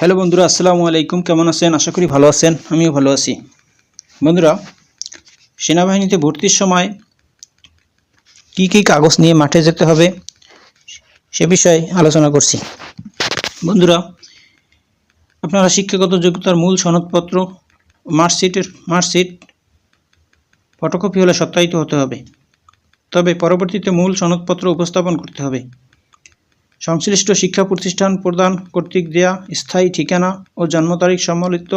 Hello বন্ধুরা, আসসালামু আলাইকুম। কেমন আছেন? আশা করি ভালো আছেন, আমিও ভালো আছি। বন্ধুরা, সেনাবাহিনীতে ভর্তির সময় কি কি কাগজ নিয়ে মাঠে যেতে হবে সে বিষয়ে আলোচনা করছি। বন্ধুরা, আপনারা শিক্ষাগত যোগ্যতার মূল সনদপত্র, মার্কশিটের, মার্কশিট, ফটোকপি হলে সত্যায়িত হতে হবে। তবে পরবর্তীতে মূল সনদপত্র উপস্থাপন করতে হবে। সংশ্লিষ্ট শিক্ষা প্রতিষ্ঠান প্রদান কর্তৃক দেয়া স্থায়ী ঠিকানা ও জন্ম তারিখ সম্বলিত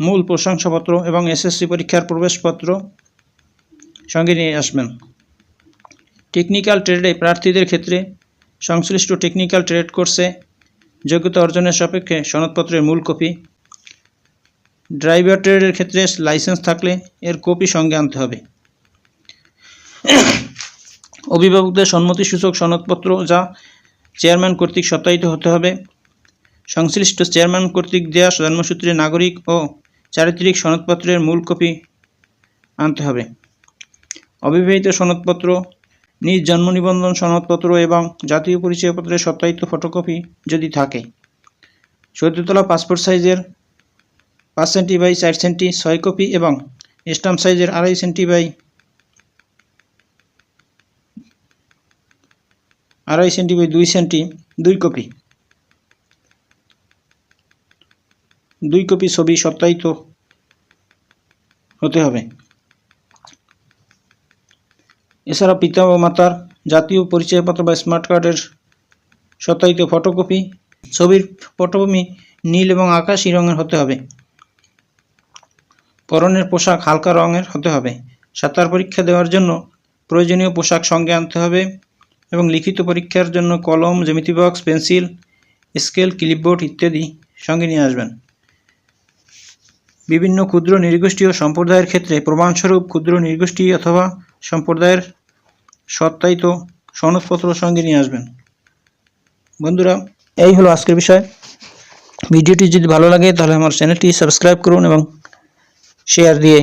মূল প্রশংসাপত্র এবং এসএসসি পরীক্ষার প্রবেশপত্র সঙ্গে নিয়ে আসবেন। টেকনিক্যাল ট্রেডে প্রার্থীদের ক্ষেত্রে সংশ্লিষ্ট টেকনিক্যাল ট্রেড কোর্সে যোগ্যতা অর্জনের সাপেক্ষে সনদপত্রের মূল কপি। ড্রাইভার ট্রেডের ক্ষেত্রে লাইসেন্স থাকলে এর কপি সঙ্গে আনতে হবে। অভিভাবকদের সম্মতিসূচক সনদপত্র যা চেয়ারম্যান কর্তৃক সত্যায়িত হতে হবে। সংশ্লিষ্ট চেয়ারম্যান কর্তৃক দেয়া জন্মসূত্রে নাগরিক ও চারিত্রিক সনদপত্রের মূল কপি আনতে হবে। অবিবাহিত সনদপত্র, নিজ জন্ম নিবন্ধন সনদপত্র এবং জাতীয় পরিচয়পত্রের সত্যায়িত ফটোকপি যদি থাকে। চৌদ্দতলা পাসপোর্ট সাইজের পাঁচ সেন্টি বাই চার সেন্টি ছয় কপি এবং স্টাম্প সাইজের আড়াই সেন্টি বাই আড়াই সেন্টি বাই দুই সেন্টি দুই কপি। দুই কপি ছবি সত্যায়িত হতে হবে। এছাড়া পিতা ও মাতার জাতীয় পরিচয়পত্র বা স্মার্ট কার্ডের সত্যায়িত ফটোকপি, ছবির পটভূমি নীল এবং আকাশি রঙের হতে হবে। পরনের পোশাক হালকা রঙের হতে হবে। সাঁতার পরীক্ষা দেওয়ার জন্য প্রয়োজনীয় পোশাক সঙ্গে আনতে হবে। এবং লিখিত পরীক্ষার জন্য কলম, জ্যামিতি বক্স পেন্সিল স্কেল ক্লিপবোর্ড ইত্যাদি সঙ্গে নিয়ে আসবেন। বিভিন্ন ক্ষুদ্র নৃগোষ্ঠী ও সম্প্রদায়ের ক্ষেত্রে প্রমাণস্বরূপ ক্ষুদ্র নির্গোষ্ঠী অথবা সম্প্রদায়ের সত্যায়িত সনদপত্র সঙ্গে নিয়ে আসবেন। বন্ধুরা, এই হলো আজকের বিষয়। ভিডিওটি যদি ভালো লাগে, তাহলে আমার চ্যানেলটি সাবস্ক্রাইব করুন এবং শেয়ার দিয়ে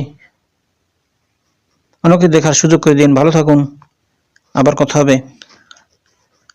অনেকে দেখার সুযোগ করে দিন। ভালো থাকুন। আবার কথা হবে।